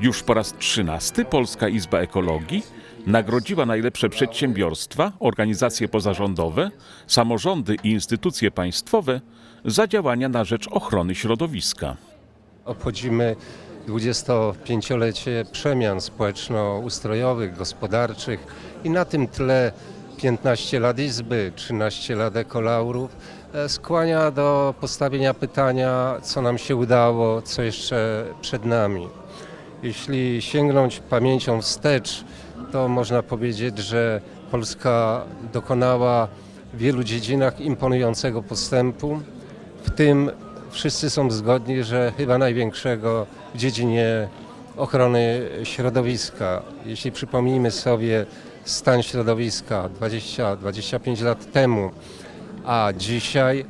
Już po raz trzynasty Polska Izba Ekologii nagrodziła najlepsze przedsiębiorstwa, organizacje pozarządowe, samorządy i instytucje państwowe za działania na rzecz ochrony środowiska. Obchodzimy 25-lecie przemian społeczno-ustrojowych, gospodarczych i na tym tle 15 lat Izby, 13 lat ekolaurów e, skłania do postawienia pytania, co nam się udało, co jeszcze przed nami. Jeśli sięgnąć pamięcią wstecz, to można powiedzieć, że Polska dokonała w wielu dziedzinach imponującego postępu, w tym wszyscy są zgodni, że chyba największego w dziedzinie ochrony środowiska. Jeśli przypomnimy sobie stan środowiska 20-25 lat temu, a dzisiaj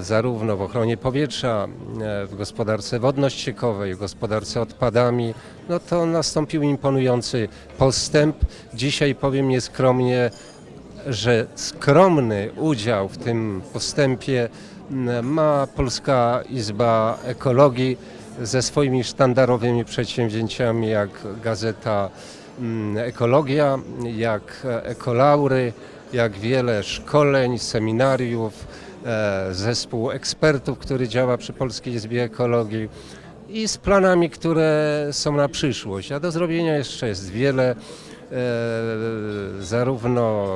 zarówno w ochronie powietrza, e, w gospodarce wodno-ściekowej, w gospodarce odpadami, no to nastąpił imponujący postęp. Dzisiaj powiem nieskromnie, że skromny udział w tym postępie ma Polska Izba Ekologii ze swoimi sztandarowymi przedsięwzięciami jak Gazeta Ekologia, jak Ekolaury, jak wiele szkoleń, seminariów, zespół ekspertów, który działa przy Polskiej Izbie Ekologii i z planami, które są na przyszłość. A do zrobienia jeszcze jest wiele, e, zarówno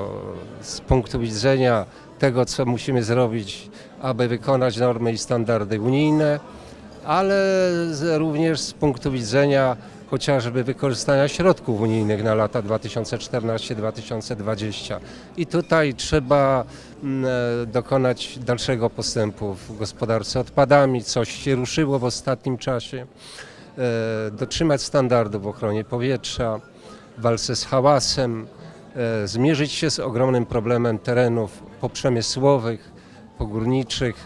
z punktu widzenia tego, co musimy zrobić, aby wykonać normy i standardy unijne, ale również z punktu widzenia chociażby wykorzystania środków unijnych na lata 2014-2020. I tutaj trzeba mm, e, dokonać dalszego postępu w gospodarce odpadami, coś się ruszyło w ostatnim czasie, e, dotrzymać standardów w ochronie powietrza, walce z hałasem, e, zmierzyć się z ogromnym problemem terenów poprzemysłowych, pogórniczych,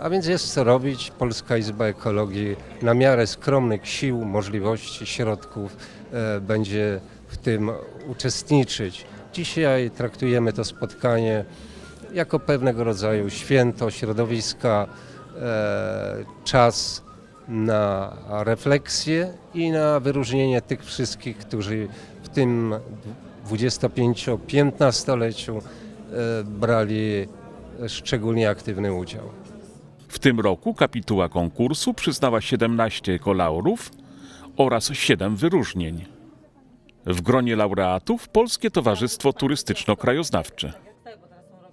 A więc jest co robić. Polska Izba Ekologii na miarę skromnych sił, możliwości, środków e, będzie w tym uczestniczyć. Dzisiaj traktujemy to spotkanie jako pewnego rodzaju święto środowiska, e, czas na refleksję i na wyróżnienie tych wszystkich, którzy w tym 25-15-leciu brali szczególnie aktywny udział. W tym roku kapituła konkursu przyznała 17 ekolaurów oraz 7 wyróżnień. W gronie laureatów Polskie Towarzystwo Turystyczno-Krajoznawcze.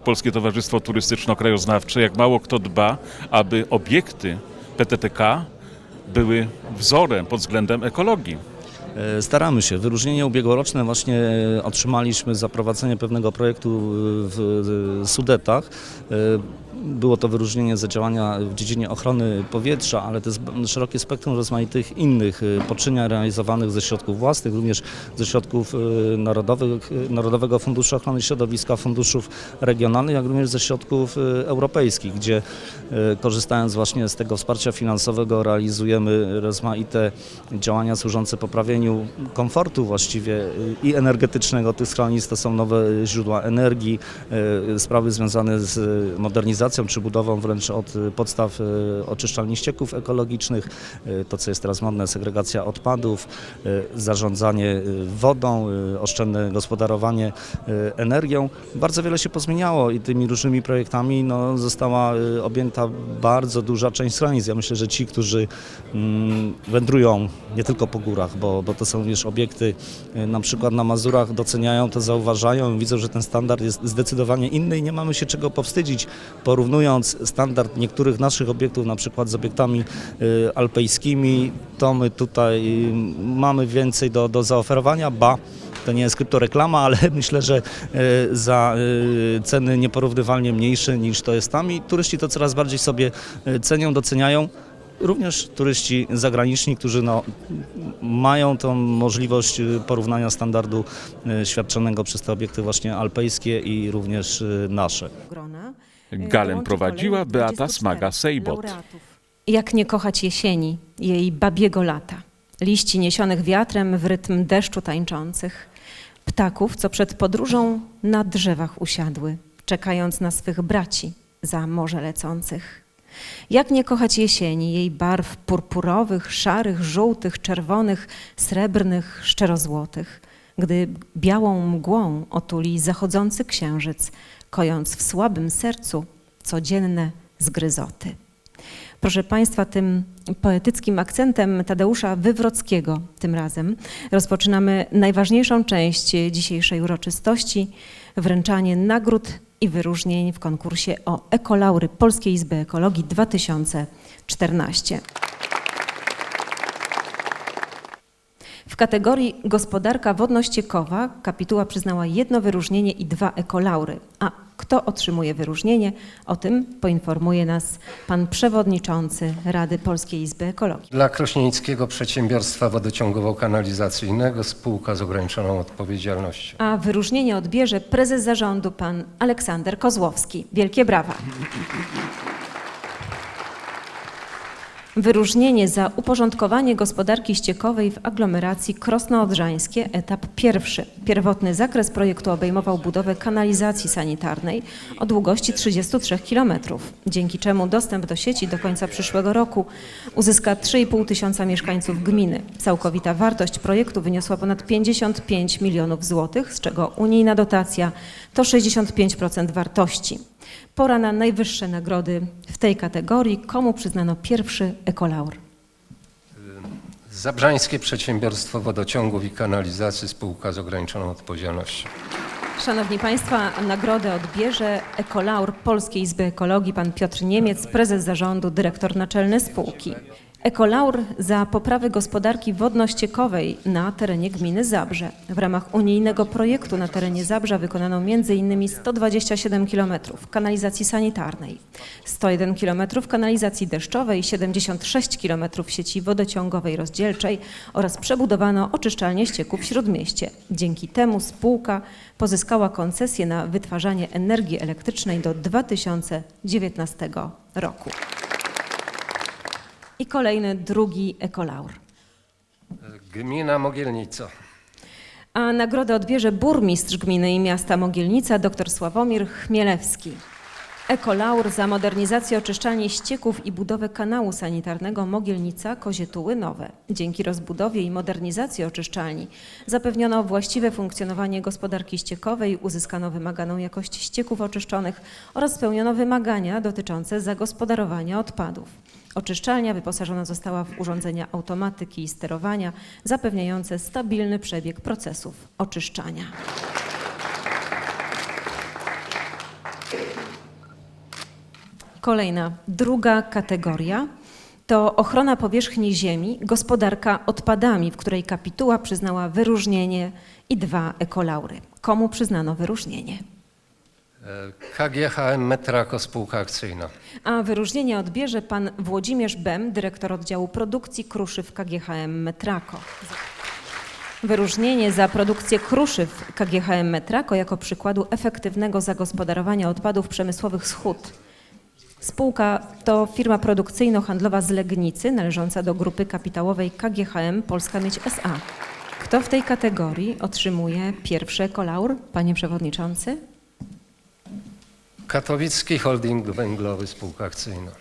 Polskie Towarzystwo Turystyczno-Krajoznawcze, jak mało kto dba, aby obiekty PTTK były wzorem pod względem ekologii. E, Staramy się. Wyróżnienie ubiegłoroczne właśnie e, otrzymaliśmy za prowadzenie pewnego projektu e, w Sudetach. Było to wyróżnienie za działania w dziedzinie ochrony powietrza, ale to jest szerokie spektrum rozmaitych innych e, poczyniań realizowanych ze środków własnych, również ze środków e, narodowych, e, Narodowego Funduszu Ochrony Środowiska, funduszów regionalnych, jak również ze środków europejskich, gdzie korzystając właśnie z tego wsparcia finansowego realizujemy rozmaite działania służące poprawieniu komfortu właściwie y, i energetycznego tych schronisk. To są nowe źródła energii, y, sprawy związane z modernizacją czy budową wręcz od y, podstaw y, oczyszczalni ścieków ekologicznych. Y, To, co jest teraz modne, segregacja odpadów, zarządzanie wodą, oszczędne gospodarowanie energią. Bardzo wiele się pozmieniało i tymi różnymi projektami no, została objęta bardzo duża część schronisk. Ja myślę, że ci, którzy mm, wędrują nie tylko po górach, bo, bo to są już obiekty na przykład na Mazurach, doceniają to, zauważają, widzą, że ten standard jest zdecydowanie inny i nie mamy się czego powstydzić, porównując standard niektórych naszych obiektów na przykład z obiektami y, alpejskimi, to my tutaj y, mamy więcej do, do zaoferowania, ba to nie jest kryptoreklama, ale myślę, że y, za ceny nieporównywalnie mniejsze niż to jest tam i turyści to coraz bardziej sobie cenią, doceniają. Również turyści zagraniczni, którzy no, mają tą możliwość porównania standardu świadczonego przez te obiekty właśnie alpejskie i również nasze. grona. Galem Dołączy prowadziła Beata 24 Smaga-Sejbot. Jak nie kochać jesieni, jej babiego lata, liści niesionych wiatrem w rytm deszczu tańczących, ptaków, co przed podróżą na drzewach usiadły, czekając na swych braci za morze lecących. Jak nie kochać jesieni, jej barw purpurowych, szarych, żółtych, czerwonych, srebrnych, szczerozłotych, gdy białą mgłą otuli zachodzący księżyc, kojąc w słabym sercu codzienne zgryzoty. Proszę Państwa, tym poetyckim akcentem Tadeusza Wywrockiego tym razem rozpoczynamy najważniejszą część dzisiejszej uroczystości wręczanie nagród i wyróżnień w konkursie o ekolaury Polskiej Izby Ekologii 2014. W kategorii gospodarka wodno-ściekowa kapituła przyznała jedno wyróżnienie i dwa ekolaury. A kto otrzymuje wyróżnienie? O tym poinformuje nas pan przewodniczący Rady Polskiej Izby Ekologii. Dla Krośnieńskiego Przedsiębiorstwa Wodociągowo-Kanalizacyjnego spółka z ograniczoną odpowiedzialnością. A wyróżnienie odbierze prezes zarządu pan Aleksander Kozłowski. Wielkie brawa. Wyróżnienie za uporządkowanie gospodarki ściekowej w aglomeracji Krosno-Odrzańskie, etap pierwszy. Pierwotny zakres projektu obejmował budowę kanalizacji sanitarnej o długości 33 km, dzięki czemu dostęp do sieci do końca przyszłego roku uzyska 3,5 tysiąca mieszkańców gminy. Całkowita wartość projektu wyniosła ponad 55 milionów złotych, z czego unijna dotacja to 65% wartości. Pora na najwyższe nagrody w tej kategorii. Komu przyznano pierwszy ekolaur? Zabrzańskie Przedsiębiorstwo Wodociągów i Kanalizacji spółka z ograniczoną odpowiedzialnością. Szanowni Państwa, nagrodę odbierze ekolaur Polskiej Izby Ekologii pan Piotr Niemiec, prezes zarządu, dyrektor naczelny spółki. Ekolaur za poprawę gospodarki wodno-ściekowej na terenie gminy Zabrze. W ramach unijnego projektu na terenie Zabrza wykonano m.in. 127 km kanalizacji sanitarnej, 101 km kanalizacji deszczowej, 76 km sieci wodociągowej rozdzielczej oraz przebudowano oczyszczalnię ścieków w Śródmieście. Dzięki temu spółka pozyskała koncesję na wytwarzanie energii elektrycznej do 2019 roku. I kolejny, drugi ekolaur. Gmina Mogielnica. A nagrodę odbierze burmistrz gminy i miasta Mogielnica dr Sławomir Chmielewski. Ekolaur za modernizację oczyszczalni ścieków i budowę kanału sanitarnego Mogielnica-Kozietuły Nowe. Dzięki rozbudowie i modernizacji oczyszczalni zapewniono właściwe funkcjonowanie gospodarki ściekowej, uzyskano wymaganą jakość ścieków oczyszczonych oraz spełniono wymagania dotyczące zagospodarowania odpadów. Oczyszczalnia wyposażona została w urządzenia automatyki i sterowania zapewniające stabilny przebieg procesów oczyszczania. Kolejna, druga kategoria to ochrona powierzchni ziemi, gospodarka odpadami, w której kapituła przyznała wyróżnienie i dwa ekolaury. Komu przyznano wyróżnienie? KGHM Metrako spółka akcyjna. A wyróżnienie odbierze pan Włodzimierz Bem, dyrektor oddziału produkcji kruszyw KGHM Metrako. Wyróżnienie za produkcję kruszyw KGHM Metrako jako przykładu efektywnego zagospodarowania odpadów przemysłowych z hut. Spółka to firma produkcyjno-handlowa z Legnicy, należąca do grupy kapitałowej KGHM Polska Miedź S.A. Kto w tej kategorii otrzymuje pierwszy ekolaur, panie przewodniczący? Katowicki Holding Węglowy spółka akcyjna.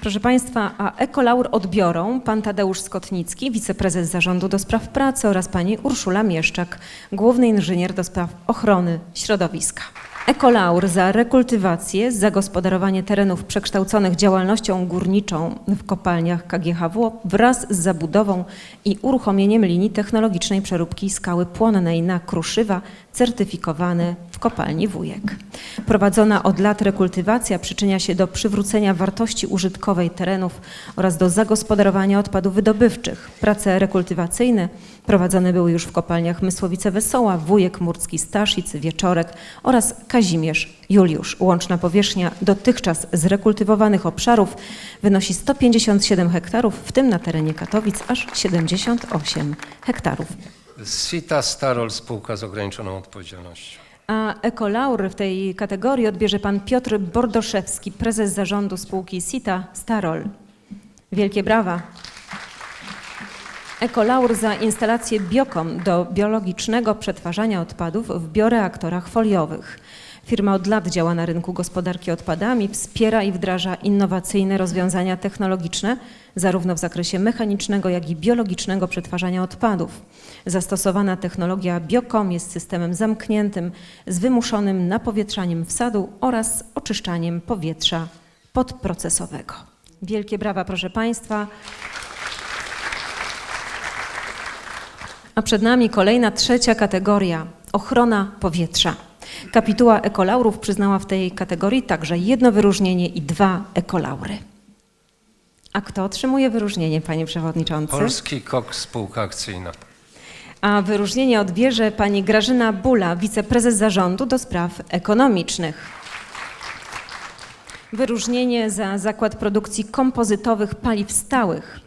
Proszę Państwa, a ekolaur odbiorą pan Tadeusz Skotnicki, wiceprezes zarządu do spraw pracy oraz pani Urszula Mieszczak, główny inżynier do spraw ochrony środowiska. Ekolaur za rekultywację, zagospodarowanie terenów przekształconych działalnością górniczą w kopalniach KGHW wraz z zabudową i uruchomieniem linii technologicznej przeróbki skały płonnej na kruszywa certyfikowane w kopalni Wujek. Prowadzona od lat rekultywacja przyczynia się do przywrócenia wartości użytkowej terenów oraz do zagospodarowania odpadów wydobywczych. Prace rekultywacyjne prowadzone były już w kopalniach Mysłowice Wesoła, Wujek, Murcki, Staszic, Wieczorek oraz Kazimierz Juliusz. Łączna powierzchnia dotychczas zrekultywowanych obszarów wynosi 157 hektarów, w tym na terenie Katowic aż 78 hektarów. Sita Starol spółka z ograniczoną odpowiedzialnością. A ekolaur w tej kategorii odbierze pan Piotr Bordoszewski, prezes zarządu spółki Sita Starol. Wielkie brawa. Ekolaur za instalację Biokom do biologicznego przetwarzania odpadów w bioreaktorach foliowych. Firma od lat działa na rynku gospodarki odpadami, wspiera i wdraża innowacyjne rozwiązania technologiczne, zarówno w zakresie mechanicznego, jak i biologicznego przetwarzania odpadów. Zastosowana technologia Biocom jest systemem zamkniętym z wymuszonym napowietrzaniem wsadu oraz oczyszczaniem powietrza podprocesowego. Wielkie brawa, proszę Państwa. A przed nami kolejna trzecia kategoria ochrona powietrza. Kapituła ekolaurów przyznała w tej kategorii także jedno wyróżnienie i dwa ekolaury. A kto otrzymuje wyróżnienie, panie przewodniczący? Polski KOK Spółka Akcyjna. A wyróżnienie odbierze pani Grażyna Bula, wiceprezes zarządu do spraw ekonomicznych. Wyróżnienie za zakład produkcji kompozytowych paliw stałych.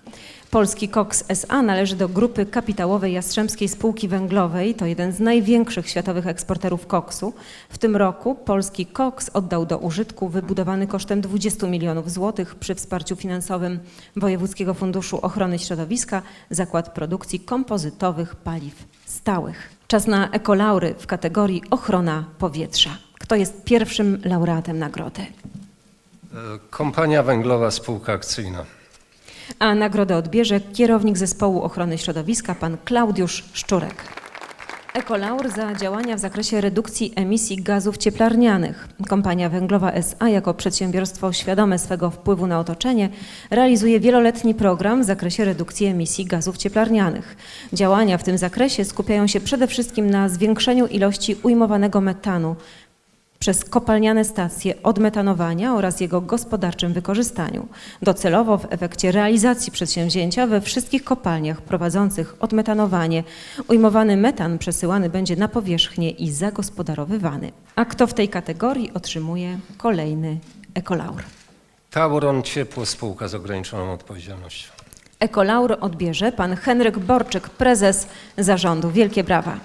Polski Koks SA należy do grupy kapitałowej Jastrzębskiej Spółki Węglowej. To jeden z największych światowych eksporterów koksu. W tym roku polski koks oddał do użytku wybudowany kosztem 20 milionów złotych przy wsparciu finansowym Wojewódzkiego Funduszu Ochrony Środowiska zakład produkcji kompozytowych paliw stałych. Czas na ekolaury w kategorii ochrona powietrza. Kto jest pierwszym laureatem nagrody? E, Kompania Węglowa Spółka Akcyjna. A nagrodę odbierze kierownik zespołu ochrony środowiska, pan Klaudiusz Szczurek. Ekolaur za działania w zakresie redukcji emisji gazów cieplarnianych. Kompania Węglowa SA jako przedsiębiorstwo świadome swego wpływu na otoczenie realizuje wieloletni program w zakresie redukcji emisji gazów cieplarnianych. Działania w tym zakresie skupiają się przede wszystkim na zwiększeniu ilości ujmowanego metanu przez kopalniane stacje odmetanowania oraz jego gospodarczym wykorzystaniu. Docelowo w efekcie realizacji przedsięwzięcia we wszystkich kopalniach prowadzących odmetanowanie ujmowany metan przesyłany będzie na powierzchnię i zagospodarowywany. A kto w tej kategorii otrzymuje kolejny ekolaur? Tauron Ciepło Spółka z ograniczoną odpowiedzialnością. Ekolaur odbierze pan Henryk Borczyk, prezes zarządu. Wielkie brawa.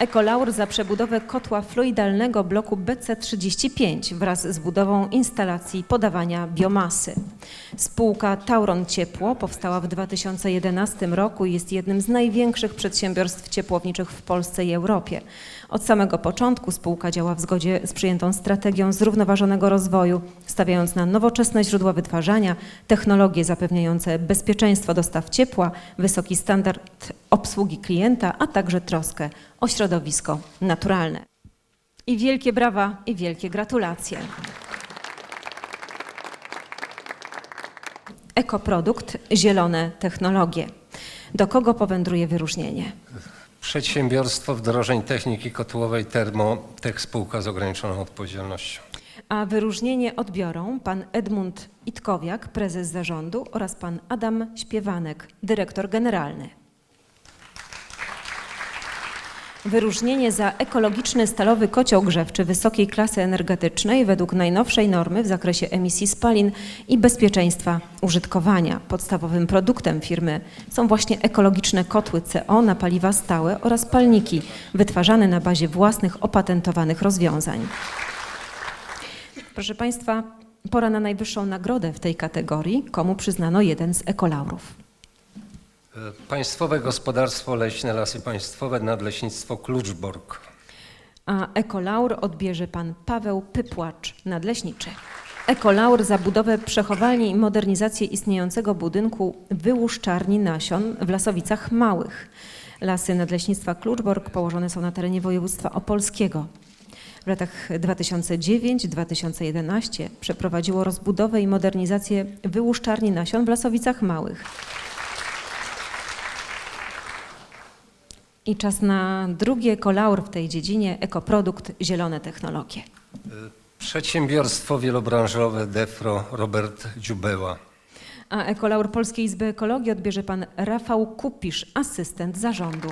Ekolaur za przebudowę kotła fluidalnego bloku BC35 wraz z budową instalacji podawania biomasy. Spółka Tauron Ciepło powstała w 2011 roku i jest jednym z największych przedsiębiorstw ciepłowniczych w Polsce i Europie. Od samego początku spółka działa w zgodzie z przyjętą strategią zrównoważonego rozwoju, stawiając na nowoczesne źródła wytwarzania, technologie zapewniające bezpieczeństwo dostaw ciepła, wysoki standard obsługi klienta, a także troskę o środowisko naturalne. I wielkie brawa i wielkie gratulacje. Ekoprodukt Zielone Technologie. Do kogo powędruje wyróżnienie? Przedsiębiorstwo Wdrożeń Techniki Kotłowej Termotech Spółka z ograniczoną odpowiedzialnością. A wyróżnienie odbiorą pan Edmund Itkowiak, prezes zarządu oraz pan Adam Śpiewanek, dyrektor generalny. Wyróżnienie za ekologiczny stalowy kocioł grzewczy wysokiej klasy energetycznej według najnowszej normy w zakresie emisji spalin i bezpieczeństwa użytkowania. Podstawowym produktem firmy są właśnie ekologiczne kotły CO na paliwa stałe oraz palniki wytwarzane na bazie własnych opatentowanych rozwiązań. Proszę Państwa, pora na najwyższą nagrodę w tej kategorii, komu przyznano jeden z ekolaurów. Państwowe Gospodarstwo Leśne Lasy Państwowe Nadleśnictwo Kluczbork. A ekolaur odbierze pan Paweł Pypłacz, nadleśniczy. Ekolaur za budowę przechowalni i modernizację istniejącego budynku wyłuszczarni nasion w Lasowicach Małych. Lasy Nadleśnictwa Kluczbork położone są na terenie województwa opolskiego. W latach 2009-2011 przeprowadziło rozbudowę i modernizację wyłuszczarni nasion w Lasowicach Małych. I czas na drugi ekolaur w tej dziedzinie, ekoprodukt Zielone Technologie. Przedsiębiorstwo wielobranżowe Defro Robert Dziubeła. A ekolaur Polskiej Izby Ekologii odbierze pan Rafał Kupisz, asystent zarządu.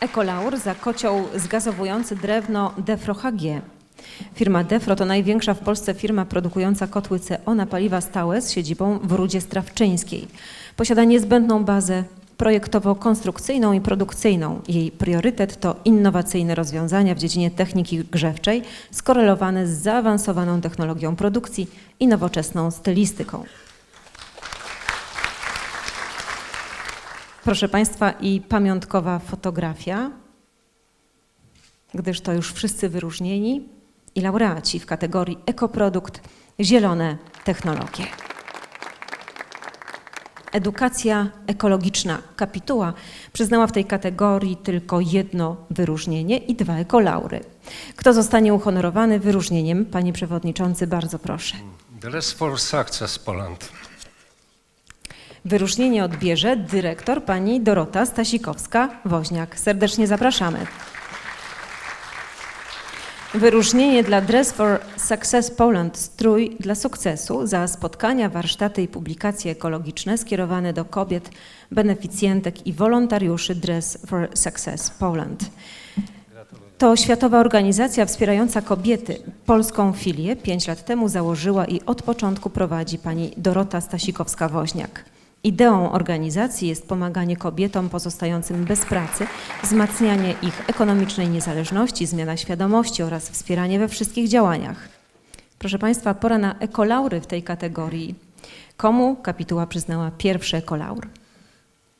Ekolaur za kocioł zgazowujący drewno Defro HG. Firma Defro to największa w Polsce firma produkująca kotły CO na paliwa stałe z siedzibą w Rudzie Strawczyńskiej. Posiada niezbędną bazę projektowo-konstrukcyjną i produkcyjną. Jej priorytet to innowacyjne rozwiązania w dziedzinie techniki grzewczej skorelowane z zaawansowaną technologią produkcji i nowoczesną stylistyką. Proszę Państwa, i pamiątkowa fotografia gdyż to już wszyscy wyróżnieni i laureaci w kategorii ekoprodukt zielone technologie. Edukacja ekologiczna. Kapituła przyznała w tej kategorii tylko jedno wyróżnienie i dwa ekolaury. Kto zostanie uhonorowany wyróżnieniem? Panie Przewodniczący, bardzo proszę. Dress for Success Poland. Wyróżnienie odbierze dyrektor pani Dorota Stasikowska-Woźniak. Serdecznie zapraszamy. Wyróżnienie dla Dress for Success Poland Strój dla sukcesu za spotkania, warsztaty i publikacje ekologiczne skierowane do kobiet, beneficjentek i wolontariuszy Dress for Success Poland. To światowa organizacja wspierająca kobiety. Polską filię pięć lat temu założyła i od początku prowadzi pani Dorota Stasikowska-Woźniak. Ideą organizacji jest pomaganie kobietom pozostającym bez pracy, wzmacnianie ich ekonomicznej niezależności, zmiana świadomości oraz wspieranie we wszystkich działaniach. Proszę Państwa, pora na ekolaury w tej kategorii. Komu kapituła przyznała pierwszy ekolaur?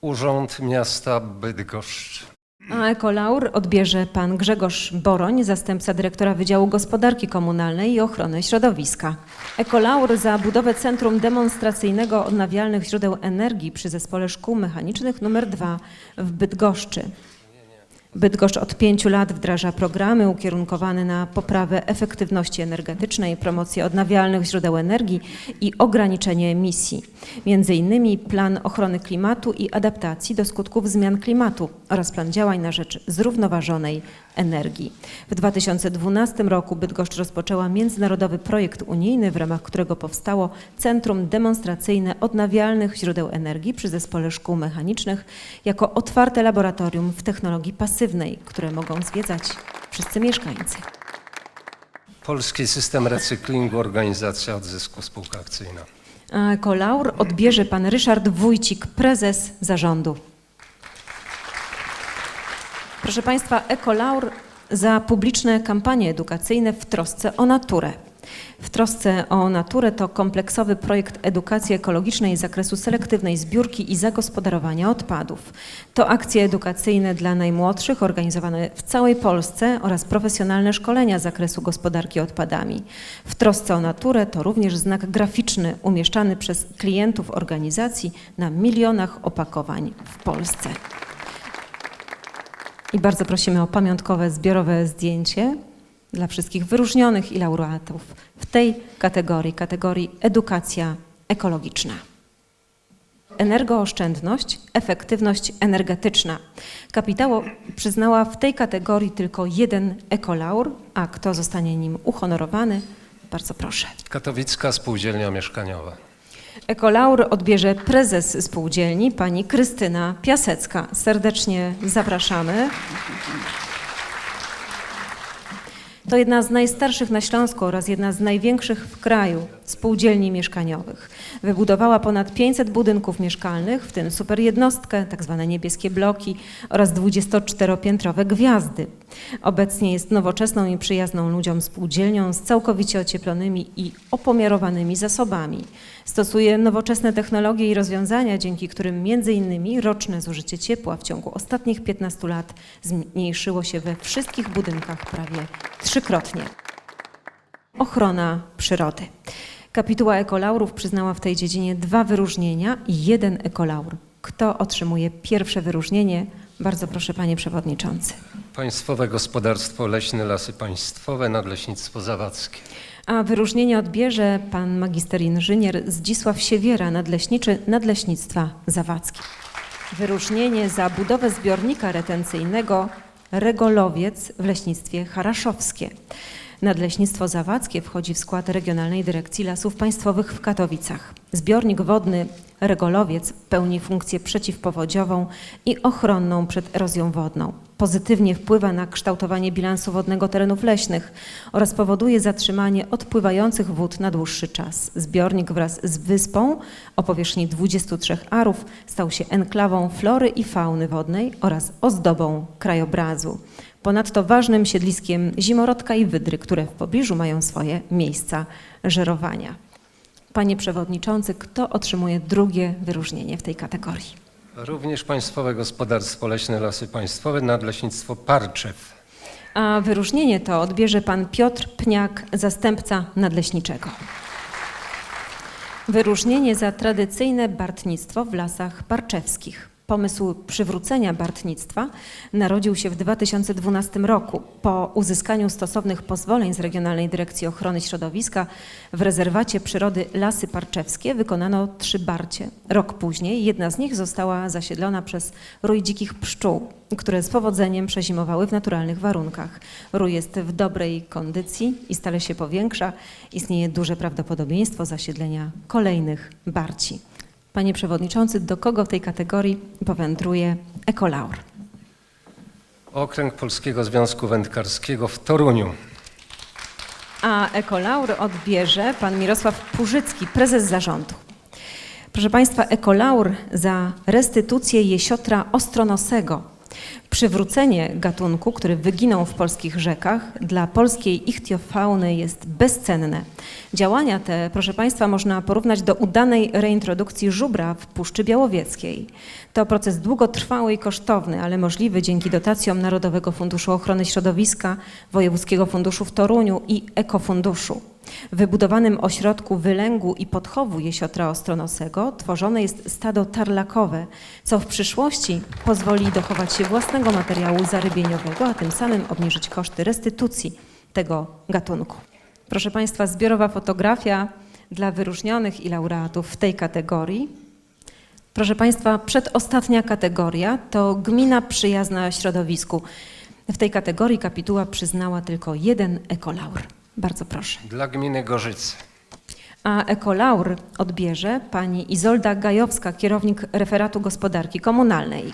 Urząd Miasta Bydgoszcz. A ekolaur odbierze pan Grzegorz Boroń, zastępca dyrektora Wydziału Gospodarki Komunalnej i Ochrony Środowiska. Ekolaur za budowę Centrum Demonstracyjnego Odnawialnych Źródeł Energii przy Zespole Szkół Mechanicznych nr 2 w Bydgoszczy. Bydgoszcz od pięciu lat wdraża programy ukierunkowane na poprawę efektywności energetycznej, promocję odnawialnych źródeł energii i ograniczenie emisji. Między innymi plan ochrony klimatu i adaptacji do skutków zmian klimatu oraz plan działań na rzecz zrównoważonej energii. W 2012 roku Bydgoszcz rozpoczęła międzynarodowy projekt unijny, w ramach którego powstało Centrum Demonstracyjne Odnawialnych Źródeł Energii przy Zespole Szkół Mechanicznych jako otwarte laboratorium w technologii pasywnej, które mogą zwiedzać wszyscy mieszkańcy. Polski System Recyklingu, Organizacja Odzysku Spółka Akcyjna. A ekolaur odbierze pan Ryszard Wójcik, prezes zarządu. Proszę Państwa, ekolaur za publiczne kampanie edukacyjne w trosce o naturę. W trosce o naturę to kompleksowy projekt edukacji ekologicznej z zakresu selektywnej zbiórki i zagospodarowania odpadów. To akcje edukacyjne dla najmłodszych organizowane w całej Polsce oraz profesjonalne szkolenia z zakresu gospodarki odpadami. W trosce o naturę to również znak graficzny umieszczany przez klientów organizacji na milionach opakowań w Polsce. I bardzo prosimy o pamiątkowe zbiorowe zdjęcie dla wszystkich wyróżnionych i laureatów w tej kategorii, kategorii edukacja ekologiczna. Energooszczędność, efektywność energetyczna. Kapitało przyznała w tej kategorii tylko jeden ekolaur, a kto zostanie nim uhonorowany? Bardzo proszę. Katowicka Spółdzielnia Mieszkaniowa. Ekolaur odbierze prezes spółdzielni, pani Krystyna Piasecka. Serdecznie zapraszamy. To jedna z najstarszych na Śląsku oraz jedna z największych w kraju spółdzielni mieszkaniowych. Wybudowała ponad 500 budynków mieszkalnych, w tym superjednostkę, tak zwane niebieskie bloki oraz 24-piętrowe gwiazdy. Obecnie jest nowoczesną i przyjazną ludziom spółdzielnią z całkowicie ocieplonymi i opomiarowanymi zasobami. Stosuje nowoczesne technologie i rozwiązania, dzięki którym innymi roczne zużycie ciepła w ciągu ostatnich 15 lat zmniejszyło się we wszystkich budynkach prawie trzykrotnie. Ochrona przyrody. Kapituła ekolaurów przyznała w tej dziedzinie dwa wyróżnienia i jeden ekolaur. Kto otrzymuje pierwsze wyróżnienie? Bardzo proszę, panie przewodniczący. Państwowe Gospodarstwo Leśne Lasy Państwowe, Nadleśnictwo Zawadzkie. A wyróżnienie odbierze pan magister inżynier Zdzisław Siewiera, nadleśniczy Nadleśnictwa Zawadzkie. Wyróżnienie za budowę zbiornika retencyjnego Regolowiec w leśnictwie Haraszowskie. Nadleśnictwo Zawadzkie wchodzi w skład Regionalnej Dyrekcji Lasów Państwowych w Katowicach. Zbiornik wodny Regolowiec pełni funkcję przeciwpowodziową i ochronną przed erozją wodną. Pozytywnie wpływa na kształtowanie bilansu wodnego terenów leśnych oraz powoduje zatrzymanie odpływających wód na dłuższy czas. Zbiornik wraz z wyspą o powierzchni 23 arów stał się enklawą flory i fauny wodnej oraz ozdobą krajobrazu. Ponadto ważnym siedliskiem zimorodka i wydry, które w pobliżu mają swoje miejsca żerowania. Panie Przewodniczący, kto otrzymuje drugie wyróżnienie w tej kategorii? Również Państwowe Gospodarstwo Leśne Lasy Państwowe, Nadleśnictwo Parczew. A wyróżnienie to odbierze pan Piotr Pniak, zastępca nadleśniczego. Wyróżnienie za tradycyjne bartnictwo w lasach barczewskich. Pomysł przywrócenia bartnictwa narodził się w 2012 roku. Po uzyskaniu stosownych pozwoleń z Regionalnej Dyrekcji Ochrony Środowiska w rezerwacie przyrody Lasy Parczewskie wykonano trzy barcie. Rok później jedna z nich została zasiedlona przez rój dzikich pszczół, które z powodzeniem przezimowały w naturalnych warunkach. Rój jest w dobrej kondycji i stale się powiększa. Istnieje duże prawdopodobieństwo zasiedlenia kolejnych barci. Panie Przewodniczący, do kogo w tej kategorii powędruje ekolaur? Okręg Polskiego Związku Wędkarskiego w Toruniu. A ekolaur odbierze pan Mirosław Purzycki, prezes zarządu. Proszę Państwa, ekolaur za restytucję jesiotra ostronosego. Przywrócenie gatunku, który wyginął w polskich rzekach, dla polskiej ichtiofauny jest bezcenne. Działania te, proszę Państwa, można porównać do udanej reintrodukcji żubra w Puszczy Białowieckiej. To proces długotrwały i kosztowny, ale możliwy dzięki dotacjom Narodowego Funduszu Ochrony Środowiska, Wojewódzkiego Funduszu w Toruniu i Ekofunduszu. W wybudowanym ośrodku wylęgu i podchowu jesiotra ostronosego tworzone jest stado tarlakowe, co w przyszłości pozwoli dochować się własnego materiału zarybieniowego, a tym samym obniżyć koszty restytucji tego gatunku. Proszę Państwa, zbiorowa fotografia dla wyróżnionych i laureatów w tej kategorii. Proszę Państwa, przedostatnia kategoria to gmina przyjazna środowisku. W tej kategorii kapituła przyznała tylko jeden ekolaur. Bardzo proszę. Dla gminy Gorzyce. A ekolaur odbierze pani Izolda Gajowska, kierownik referatu gospodarki komunalnej.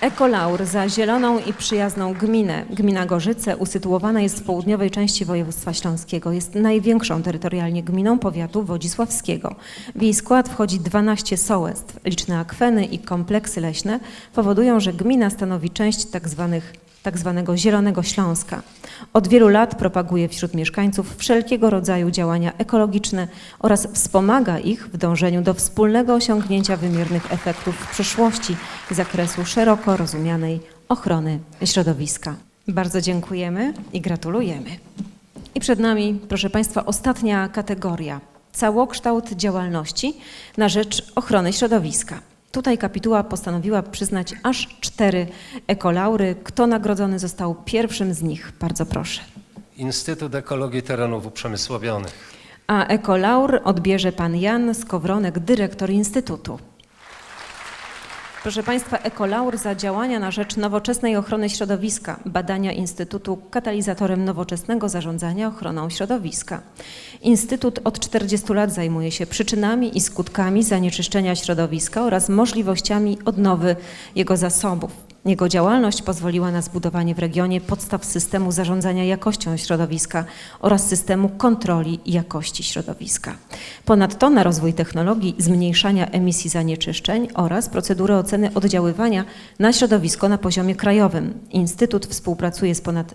Ekolaur za zieloną i przyjazną gminę. Gmina Gorzyce usytuowana jest w południowej części województwa śląskiego. Jest największą terytorialnie gminą powiatu wodzisławskiego. W jej skład wchodzi 12 sołectw. Liczne akweny i kompleksy leśne powodują, że gmina stanowi część tak zwanych tak zwanego Zielonego Śląska. Od wielu lat propaguje wśród mieszkańców wszelkiego rodzaju działania ekologiczne oraz wspomaga ich w dążeniu do wspólnego osiągnięcia wymiernych efektów w przyszłości z zakresu szeroko rozumianej ochrony środowiska. Bardzo dziękujemy i gratulujemy. I przed nami, proszę Państwa, ostatnia kategoria. Całokształt działalności na rzecz ochrony środowiska. Tutaj kapituła postanowiła przyznać aż cztery ekolaury. Kto nagrodzony został pierwszym z nich? Bardzo proszę. Instytut Ekologii Terenów Uprzemysłowionych. A ekolaur odbierze pan Jan Skowronek, dyrektor Instytutu. Proszę Państwa, ekolaur za działania na rzecz nowoczesnej ochrony środowiska, badania Instytutu katalizatorem nowoczesnego zarządzania ochroną środowiska. Instytut od 40 lat zajmuje się przyczynami i skutkami zanieczyszczenia środowiska oraz możliwościami odnowy jego zasobów. Jego działalność pozwoliła na zbudowanie w regionie podstaw systemu zarządzania jakością środowiska oraz systemu kontroli jakości środowiska. Ponadto na rozwój technologii zmniejszania emisji zanieczyszczeń oraz procedury oceny oddziaływania na środowisko na poziomie krajowym. Instytut współpracuje z ponad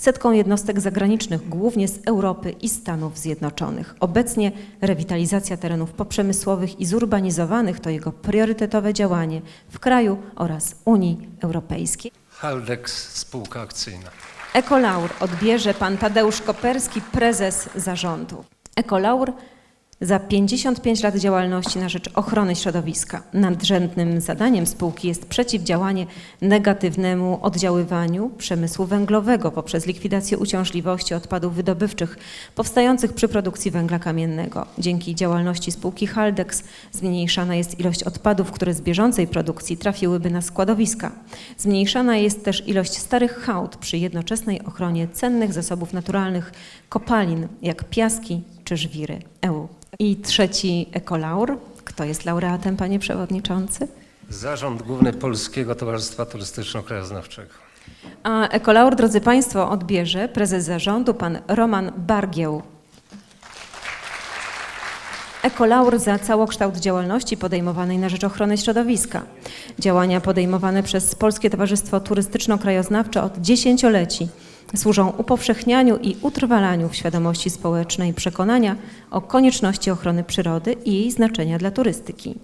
setką jednostek zagranicznych, głównie z Europy i Stanów Zjednoczonych. Obecnie rewitalizacja terenów poprzemysłowych i zurbanizowanych to jego priorytetowe działanie w kraju oraz Unii Europejskiej. Haldex Spółka Akcyjna. Ekolaur odbierze pan Tadeusz Koperski, prezes zarządu. Ekolaur za 55 lat działalności na rzecz ochrony środowiska. Nadrzędnym zadaniem spółki jest przeciwdziałanie negatywnemu oddziaływaniu przemysłu węglowego poprzez likwidację uciążliwości odpadów wydobywczych powstających przy produkcji węgla kamiennego. Dzięki działalności spółki Haldex zmniejszana jest ilość odpadów, które z bieżącej produkcji trafiłyby na składowiska. Zmniejszana jest też ilość starych hałd przy jednoczesnej ochronie cennych zasobów naturalnych kopalin, jak piaski czy żwiry EU. I trzeci ekolaur. Kto jest laureatem, panie przewodniczący? Zarząd Główny Polskiego Towarzystwa Turystyczno-Krajoznawczego. A ekolaur, drodzy państwo, odbierze prezes zarządu, pan Roman Bargieł. Ekolaur za całokształt działalności podejmowanej na rzecz ochrony środowiska. Działania podejmowane przez Polskie Towarzystwo Turystyczno-Krajoznawcze od dziesięcioleci służą upowszechnianiu i utrwalaniu w świadomości społecznej przekonania o konieczności ochrony przyrody i jej znaczenia dla turystyki.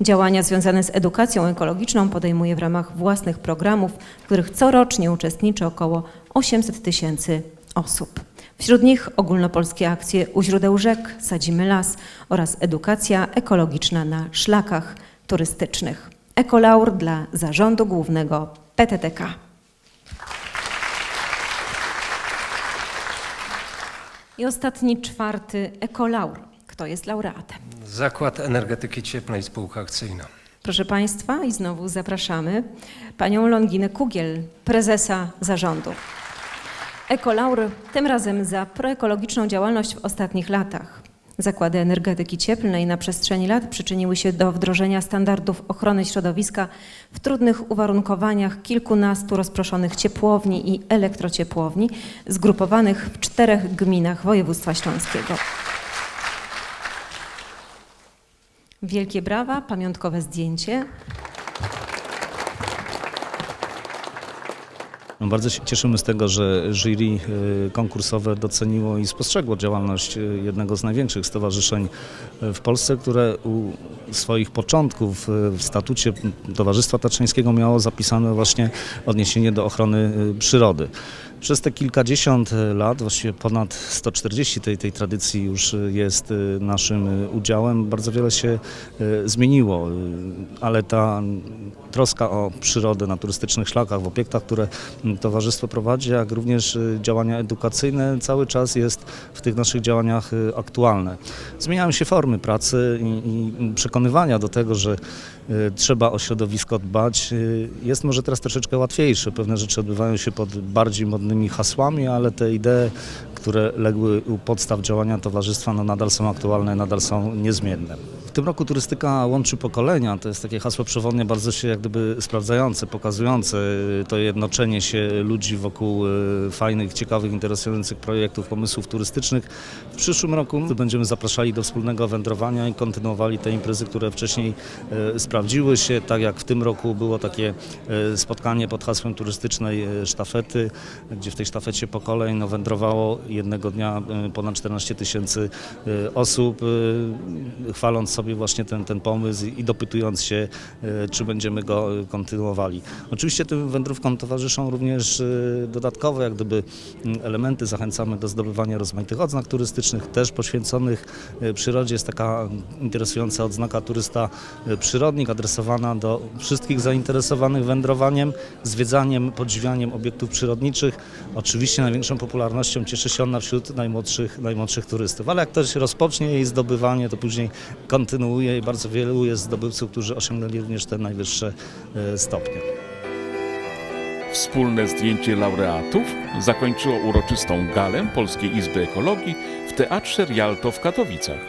Działania związane z edukacją ekologiczną podejmuje w ramach własnych programów, w których corocznie uczestniczy około 800 tysięcy osób. Wśród nich ogólnopolskie akcje U źródeł rzek, Sadzimy las oraz edukacja ekologiczna na szlakach turystycznych. Ekolaur dla Zarządu Głównego PTTK. I ostatni, czwarty, Ekolaur. Kto jest laureatem? Zakład Energetyki Cieplnej Spółka Akcyjna. Proszę Państwa, i znowu zapraszamy panią Longinę Kugiel, prezesa zarządu. Ekolaur tym razem za proekologiczną działalność w ostatnich latach. Zakłady energetyki cieplnej na przestrzeni lat przyczyniły się do wdrożenia standardów ochrony środowiska w trudnych uwarunkowaniach kilkunastu rozproszonych ciepłowni i elektrociepłowni zgrupowanych w czterech gminach województwa śląskiego. Wielkie brawa, pamiątkowe zdjęcie. Bardzo się cieszymy z tego, że jury y, konkursowe doceniło i spostrzegło działalność y, jednego z największych stowarzyszeń y, w Polsce, które u swoich początków w statucie Towarzystwa Tatrzańskiego miało zapisane właśnie odniesienie do ochrony przyrody. Przez te kilkadziesiąt y, lat, właściwie ponad 140 tej, tej tradycji już y, jest y, naszym udziałem, bardzo wiele się zmieniło, ale ta troska o przyrodę na turystycznych szlakach, w obiektach, które towarzystwo prowadzi, jak również działania edukacyjne cały czas jest w tych naszych działaniach aktualne. Zmieniają się formy pracy i, przekonywania do tego, że trzeba o środowisko dbać. Jest może teraz troszeczkę łatwiejsze. Pewne rzeczy odbywają się pod bardziej modnymi hasłami, ale te idee, które legły u podstaw działania towarzystwa, no nadal są aktualne, nadal są niezmienne. W tym roku turystyka łączy pokolenia. To jest takie hasło przewodnie, bardzo się jak gdyby sprawdzające, pokazujące to jednoczenie się ludzi wokół y, fajnych, ciekawych, interesujących projektów, pomysłów turystycznych. W przyszłym roku będziemy zapraszali do wspólnego wędrowania i kontynuowali te imprezy, które wcześniej y, sprawdziły się. Tak jak w tym roku było takie y, spotkanie pod hasłem turystycznej sztafety, gdzie w tej sztafecie pokoleń no, wędrowało jednego dnia ponad 14 tysięcy osób, chwaląc sobie właśnie ten, ten pomysł i dopytując się, y, czy będziemy go y, kontynuowali. Oczywiście tym wędrówkom towarzyszą również y, dodatkowe jak gdyby mm, elementy. Zachęcamy do zdobywania rozmaitych odznak turystycznych, też poświęconych przyrodzie. Jest taka interesująca odznaka turysta przyrodnik, adresowana do wszystkich zainteresowanych wędrowaniem, zwiedzaniem, podziwianiem obiektów przyrodniczych. Oczywiście największą popularnością cieszy się ona wśród najmłodszych, najmłodszych turystów, ale jak ktoś rozpocznie jej zdobywanie, to później kontynuuje i bardzo wielu jest zdobywców, którzy osiągnęli również te najwyższe e, stopnie. Wspólne zdjęcie laureatów zakończyło uroczystą galę Polskiej Izby Ekologii w Teatrze Rialto w Katowicach.